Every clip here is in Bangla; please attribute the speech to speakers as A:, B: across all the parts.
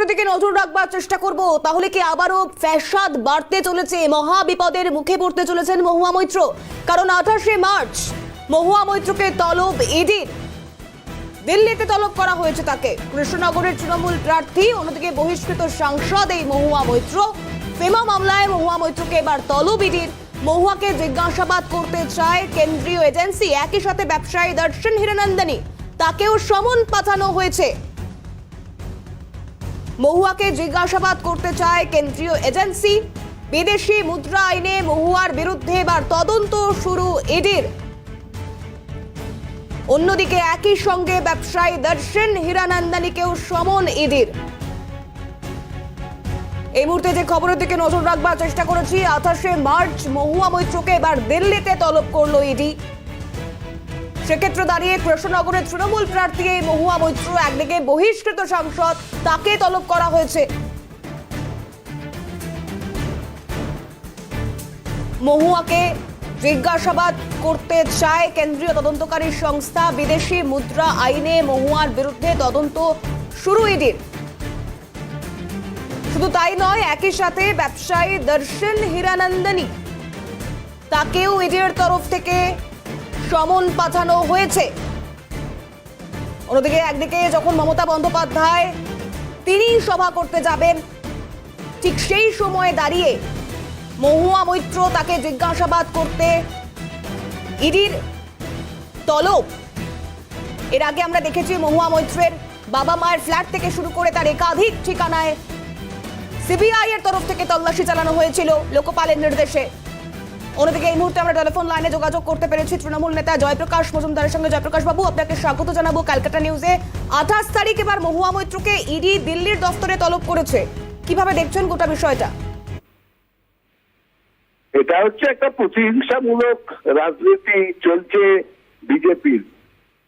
A: খবরের দিকে নজর রাখবার চেষ্টা করব। তাহলে কি আবারও ফ্যাসাদ বাড়তে চলেছে? মহা বিপদের মুখে পড়তে চলেছেন মহুয়া মৈত্র। কারণ আঠাশে মার্চ মহুয়া মৈত্রকে তলব ইডির দিল্লিতে তলব করা হয়েছে তাকে। কৃষ্ণনগরের তৃণমূল প্রার্থী, অন্যদিকে বহিষ্কৃত সাংসদ এই মহুয়া মৈত্র। ফেমা মামলায় মহুয়া মৈত্রকে এবার তলব ইডির মহুয়াকে জিজ্ঞাসাবাদ করতে চায় কেন্দ্রীয় এজেন্সি। একই সাথে ব্যবসায়ী দর্শন হিরানন্দনী তাকেও সমন পাঠানো হয়েছে। মহুয়াকে জিজ্ঞাসাবাদ করতে চায় কেন্দ্রীয় এজেন্সি। বিদেশি মুদ্রা আইনে মহুয়ার বিরুদ্ধে এবার তদন্ত শুরু ইডির। অন্যদিকে একই সঙ্গে ব্যবসায়ী দর্শন হীরানন্দানীকেও সমন ইডির। এই মুহূর্তে যে খবরের দিকে নজর রাখবার চেষ্টা করেছি, আঠাশে মার্চ মহুয়া মৈত্রকে এবার দিল্লিতে তলব করল ইডি। সেক্ষেত্রে দাঁড়িয়ে কৃষ্ণনগরের তৃণমূল প্রার্থী এই মহুয়া মৈত্র একদিকে বহিষ্কৃত সাংসদ, তাকে তলব করা হয়েছে। মহুয়াকে জিজ্ঞাসাবাদ করতে চায় কেন্দ্রীয় তদন্তকারী সংস্থা, বিদেশি মুদ্রা আইনে মহুয়ার বিরুদ্ধে তদন্ত শুরু ইডির। শুধু তাই নয়, একই সাথে ব্যবসায়ী দর্শন হীরানন্দনী, তাকেও ইডির তরফ থেকে সমন পাঠানো হয়েছে। অন্যদিকে একদিকে যখন মমতা বন্দ্যোপাধ্যায় তিনি সভা করতে যাবেন, ঠিক সেই সময়ে দাঁড়িয়ে মহুয়া মৈত্র তাকে জিজ্ঞাসাবাদ করতে ইডির তলব। এর আগে আমরা দেখেছি মহুয়া মৈত্রের বাবা মায়ের ফ্ল্যাট থেকে শুরু করে তার একাধিক ঠিকানায় সিবিআই এর তরফ থেকে তল্লাশি চালানো হয়েছিল, লোকপালের নির্দেশে। অন্যদিকে এই মুহূর্তে আমরা টেলিফোন লাইনে যোগাযোগ করতে পেরেছি তৃণমূল নেতা জয়প্রকাশ মজুমদারের সঙ্গে। জয়প্রকাশ বাবু, আপনাকে স্বাগত জানাব ক্যালকাটা নিউজে আঠাশ তারিখ এবার মহুয়া মৈত্রকে ইডি দিল্লির দফতরে তলব করেছে। কীভাবে দেখছেন গোটা বিষয়টা?
B: এটা হচ্ছে একটা প্রতিহিংসামূলক রাজনীতি চলছে বিজেপির।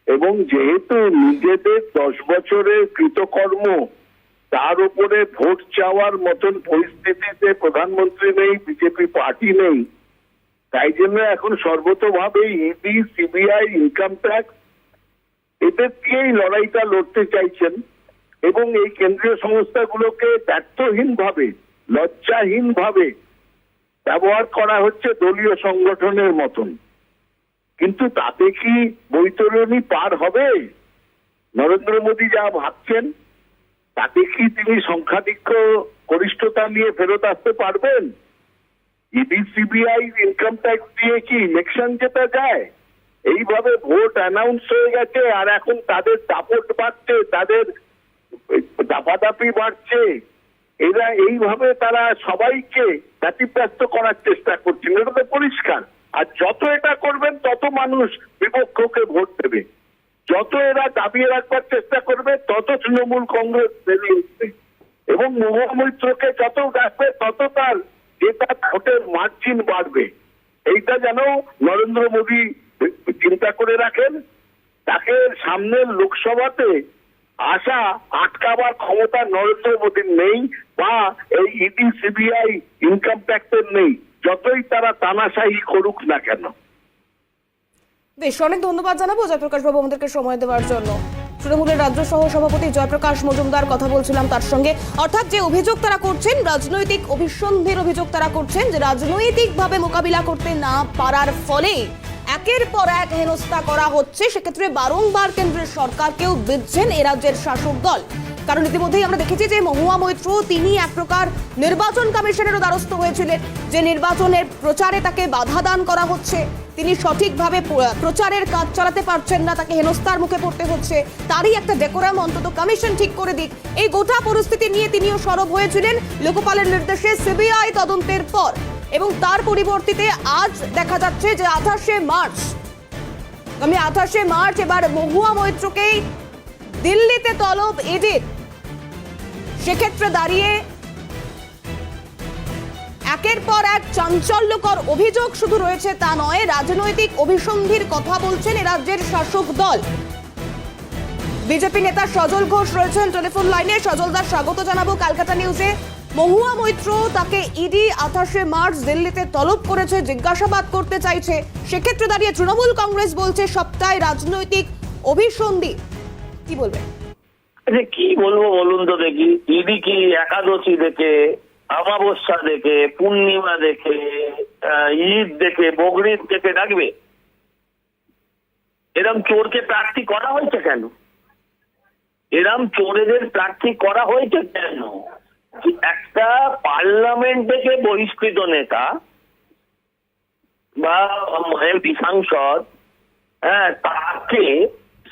B: এবং যেহেতু নিজেদের দশ বছরের কৃতকর্ম, তার উপরে ভোট চাওয়ার মতন পরিস্থিতিতে প্রধানমন্ত্রী নেই, বিজেপি পার্টি নেই তাই জন্য এখন সর্বতভাবে ইডি, সিবিআই ইনকাম ট্যাক্স এদের দিয়েই লড়াইটা লড়তে চাইছেন এবং এই কেন্দ্রীয় সংস্থাগুলোকে ব্যর্থহীন ভাবে লজ্জাহীন ভাবে ব্যবহার করা হচ্ছে দলীয় সংগঠনের মতন। কিন্তু তাতে কি বৈতরণী পার হবে? নরেন্দ্র মোদী যা ভাবছেন, তাতে কি তিনি সংখ্যাধিক্য গরিষ্ঠতা নিয়ে ফেরত আসতে পারবেন? ইডি সিবিআই ইনকাম ট্যাক্স দিয়ে কি ইলেকশন জেতা যায়? এইভাবে ভোট অ্যানাউন্স হয়ে গেছে, আর এখন তাদের দাপট বাড়ছে, তাদের দাপাদাপি বাড়ছে। এরা এইভাবে তারা সবাইকে ব্যতিব্যস্ত করার চেষ্টা করছেন এটা তো পরিষ্কার। আর যত এটা করবেন, তত মানুষ বিপক্ষকে ভোট দেবে। যত এরা দাবিয়ে রাখবার চেষ্টা করবে, তত তৃণমূল কংগ্রেস বেরিয়ে উঠবে এবং মহুয়া মৈত্রকে যত ডাকবে, তত তার যেটা ভোটের মার্জিন বাড়বে, এইটা যেন নরেন্দ্র মোদী চিন্তা করে রাখেন, তাকে সামনের লোকসভাতে আশা আটকাবার ক্ষমতা নরেন্দ্র মোদীর নেই বা এই ইডি সিবিআই ইনকাম ট্যাক্সের নেই, যতই তারা তানাশাহি করুক না কেন।
A: বেশ, অনেক ধন্যবাদ জানাব। জয়প্রকাশ বাবু, আমাদেরকে সময় দেওয়ার জন্য। তৃণমূলের রাজ্য সহ সভাপতি জয়প্রকাশ মজুমদার কথা বলছিলাম তার সঙ্গে। অর্থাৎ যে অভিযোগ তারা করছেন, রাজনৈতিক অভিসন্ধির অভিযোগ তারা করছেন যে রাজনৈতিকভাবে মোকাবিলা করতে না পারার ফলে একের পর এক হেনস্থা করা হচ্ছে। সেক্ষেত্রে বারংবার কেন্দ্রের সরকারকেও বিধছেন এ রাজ্যের শাসক দল। কারণ ইতিমধ্যেই আমরা দেখেছি যে মহুয়া মৈত্র তিনি এক প্রকার নির্বাচন কমিশনেরও দ্বারস্থ হয়েছিলেন। যে নির্বাচনের প্রচারে তাকে বাধা দান করা হচ্ছে, তিনি সঠিকভাবে প্রচারের কাজ চালাতে পারছেন না, তাকে হেনস্থার মুখে পড়তে হচ্ছে, তারই একটা ডেকোরাম অন্তত কমিশন ঠিক করে দিক। এই গোটা পরিস্থিতি নিয়ে তিনিও সরব হয়েছিলেন লোকপালের নির্দেশে সিবিআই তদন্তের পর। এবং তার পরিবর্তিতে আজ দেখা যাচ্ছে যে আঠাশে মার্চ, আমি আঠাশে মার্চ এবার মহুয়া মৈত্রকেই দিল্লিতে তলব ইডির সেক্ষেত্রে দাঁড়িয়ে একের পর এক চাঞ্চল্যকর অভিযোগ শুধু রয়েছে তা নয়, রাজনৈতিক অভিসন্ধির কথা বলছেন এ রাজ্যের শাসক দল। বিজেপি নেতা সজল ঘোষ রয়েছেন টেলিফোন লাইনে। সজল দাস স্বাগত জানাব ক্যালকাটা নিউজে। মহুয়া মৈত্র তাকে ইডি আঠাশে মার্চ দিল্লিতে তলব করেছে, জিজ্ঞাসাবাদ করতে চাইছে। সেক্ষেত্রে দাঁড়িয়ে তৃণমূল কংগ্রেস বলছে সপ্তাহে রাজনৈতিক অভিসন্ধি। কি বলবেন?
C: কি বলব বলুন তো দেখি। ইডি কি একাদশী দেখে, অমাবস্যা দেখে, পূর্ণিমা দেখে ঈদ দেখে বগরিদ দেখে ডাকবে? এরম চোরকে প্রার্থী করা হয়েছে কেন? এরম চোরেদের প্রার্থী করা হয়েছে কেন? একটা পার্লামেন্ট থেকে বহিষ্কৃত নেতা বা সাংসদ হ্যাঁ তাকে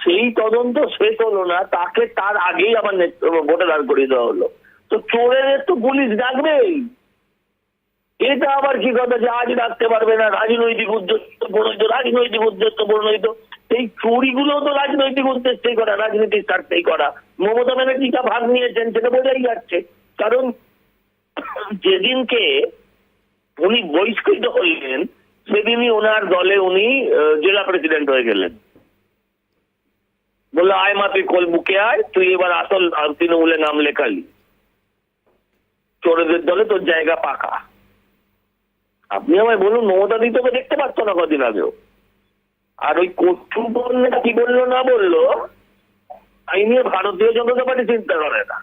C: সেই তদন্ত শেষ হলো না তাকে তার আগেই নেত- ভোটে দাঁড় করিয়ে দেওয়া হলো। তো চোরের তো পুলিশ ডাকবেই এটা আবার কি কথা যে আজ ডাকতে পারবে না? রাজনৈতিক উদ্দেশ্য প্রণোদিত, রাজনৈতিক উদ্দেশ্য প্রণোদিত। এই চুরিগুলো তো রাজনৈতিক উদ্দেশ্যেই করা, রাজনীতির স্বার্থেই করা। মমতা ব্যানার্জি যা ভাগ নিয়েছেন সেটা বোঝাই যাচ্ছে। কারণ যেদিনকে উনি বহিষ্কৃত হইলেন, সেদিনই ওনার দলে উনি জেলা প্রেসিডেন্ট হয়ে গেলেন। বলল, আয় মা, তুই কল বুকে আয়, তুই এবার আসল তৃণমূলে নাম লেখালি। চোরেদের দলে তোর জায়গা পাকা। আপনি আমায় বলুন মমতা দি তোকে দেখতে পাচ্ছ না কদিন আগেও। আর ওই কচু কি বলল, না বলল, এই নিয়ে ভারতীয় জনতা পার্টি চিন্তা করে না।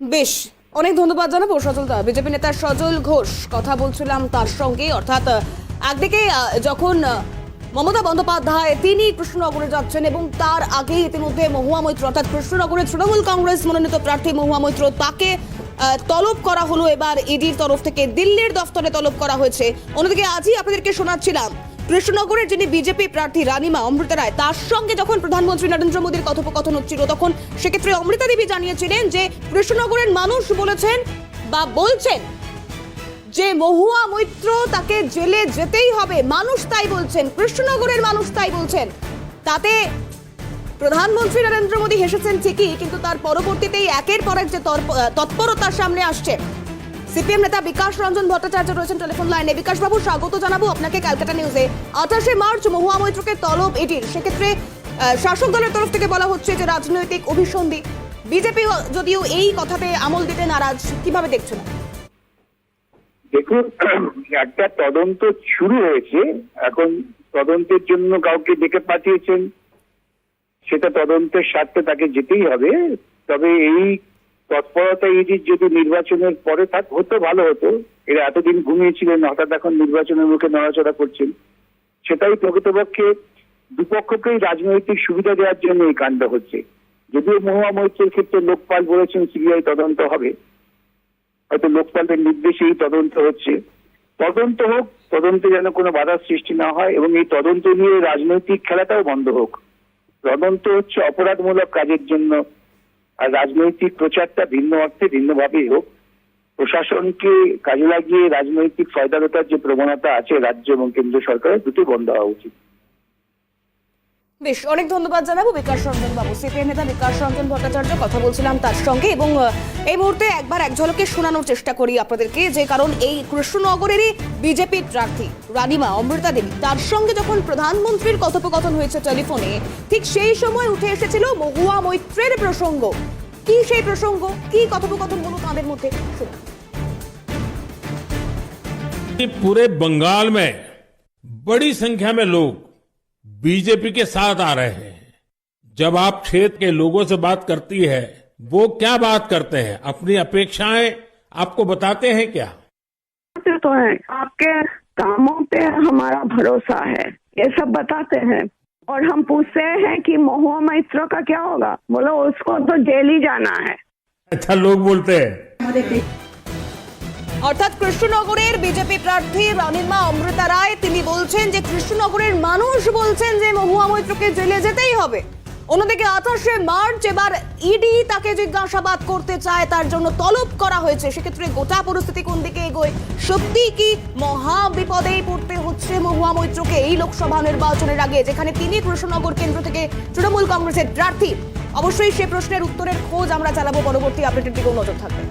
A: বেশ, অনেক ধন্যবাদ জানাব সজল দা। বিজেপি নেতা সজল ঘোষ, কথা বলছিলাম তার সঙ্গে। অর্থাৎ একদিকে যখন মমতা বন্দ্যোপাধ্যায়, তিনি কৃষ্ণনগরে যাচ্ছেন এবং তার আগে ইতিমধ্যে মহুয়া মৈত্র, অর্থাৎ কৃষ্ণনগরের তৃণমূল কংগ্রেস মনোনীত প্রার্থী মহুয়া মৈত্র, তাকে তলব করা হলো এবার ইডির তরফ থেকে। দিল্লির দফতরে তলব করা হয়েছে। অন্যদিকে আজই আপনাদেরকে শোনাচ্ছিলাম, কৃষ্ণনগরের যিনি বিজেপি প্রার্থী রানিমা অমৃতা রায়, তার সঙ্গে যখন প্রধানমন্ত্রী নরেন্দ্র মোদীর কথোপকথন হচ্ছিল, তখন সেক্ষেত্রে অমৃতা দেবী জানিয়েছিলেন যে, কৃষ্ণনগরের মানুষ বলেছেন বা বলছেন যে মহুয়া মৈত্র তাকে জেলে যেতেই হবে, মানুষ তাই বলছেন, কৃষ্ণনগরের মানুষ তাই বলছেন। তাতে প্রধানমন্ত্রী নরেন্দ্র মোদী হেসেছেন ঠিকই, কিন্তু তার পরবর্তীতেই একের পর এক যে তৎপ- তৎপরতার সামনে আসছে। সিপিএম নেতা বিকাশ রঞ্জন ভট্টাচার্য রয়েছেন টেলিফোন লাইনে। বিকাশ বাবু স্বাগত জানাব আপনাকে ক্যালকাটা নিউজে। আঠাশে মার্চ, মহুয়া মৈত্রকে তলব এটির সেক্ষেত্রে শাসক দলের তরফ থেকে বলা হচ্ছে যে রাজনৈতিক অভিসন্ধি। বিজেপি যদিও এই কথাতে আমল দিতে নারাজ, কীভাবে দেখছেন
D: দেখুন, একটা তদন্ত শুরু হয়েছে। এখন তদন্তের জন্য কাউকে ডেকে পাঠিয়েছেন। সেটা তদন্তের স্বার্থে তাকে যেতেই হবে। তবে এই তৎপরতা ইডির যদি নির্বাচনের পরে থাক, হতো, ভালো হতো। এরা এতদিন ঘুমিয়েছিলেন, হঠাৎ এখন নির্বাচনের মুখে নড়াচড়া করছেন। সেটাই প্রকৃতপক্ষে দুপক্ষকেই রাজনৈতিক সুবিধা দেওয়ার জন্য এই কাণ্ড হচ্ছে। যদিও মহুয়া মৈত্রের ক্ষেত্রে লোকপাল বলেছেন, সিবিআই তদন্ত হবে। হয়তো লোকপালের নির্দেশে এই তদন্ত হচ্ছে। তদন্ত হোক, তদন্তে যেন কোনো বাধার সৃষ্টি না হয় এবং এই তদন্ত নিয়ে রাজনৈতিক খেলাটাও বন্ধ হোক। তদন্ত হচ্ছে অপরাধমূলক কাজের জন্য আর রাজনৈতিক প্রচারটা ভিন্ন অর্থে ভিন্নভাবেই হোক। প্রশাসনকে কাজে লাগিয়ে রাজনৈতিক ফয়দারতার যে প্রবণতা আছে রাজ্য এবং কেন্দ্র সরকারের দুটি বন্ধ হওয়া উচিত।
A: বেশ অনেক ধন্যবাদ জানাবো বিকাশ রঞ্জন বাবু সিপিএম নেতা বিকাশ রঞ্জন ভট্টাচার্য কথা বলছিলাম তার সঙ্গে এবং আহ, এই মুহূর্তে একবার এক ঝলকে শোনানোর চেষ্টা করি আপনাদেরকে যে কারণ এই কৃষ্ণনগরেরই বিজেপির প্রার্থী রানিমা অমৃতা দেবী তার সঙ্গে যখন প্রধানমন্ত্রীর কথোপকথন হয়েছে টেলিফোনে ঠিক সেই সময় উঠে এসেছিল মহুয়া মৈত্রের প্রসঙ্গ কি সেই প্রসঙ্গ কি কথোপকথন বলুন তাদের মধ্যে শুনুন
E: कि पूरे बंगाल में बड़ी संख्या में लोग बीजेपी के साथ आ रहे हैं। जब आप क्षेत्र के लोगों से बात करती है वो क्या बात करते हैं? अपनी अपेक्षाएँ आपको बताते हैं क्या?
F: बताते तो है। आपके कामों पे हमारा भरोसा है। ये सब बताते हैं। और हम पूछते हैं कि महुआ मैत्र का क्या होगा? बोलो उसको तो जेल ही जाना है।
E: अच्छा लोग बोलते हैं।
A: অর্থাৎ কৃষ্ণনগরের বিজেপি প্রার্থী রানিমা অমৃতা রায়, তিনি বলছেন যে কৃষ্ণনগরের মানুষ বলছেন যে মহুয়া মৈত্রকে জেলে যেতেই হবে। অন্যদিকে আঠাশে মার্চ এবার ইডি তাকে জিজ্ঞাসাবাদ করতে চায়, তার জন্য তলব করা হয়েছে। সেক্ষেত্রে গোটা পরিস্থিতি কোন দিকে এগোয় সত্যি কি মহা বিপদেই পড়তে হচ্ছে মহুয়া মৈত্রকে এই লোকসভা নির্বাচনের আগে, যেখানে তিনি কৃষ্ণনগর কেন্দ্র থেকে তৃণমূল কংগ্রেসের প্রার্থী? অবশ্যই সে প্রশ্নের উত্তরের খোঁজ আমরা চালাবো। পরবর্তী আপডেটের দিকেও নজর থাকবে।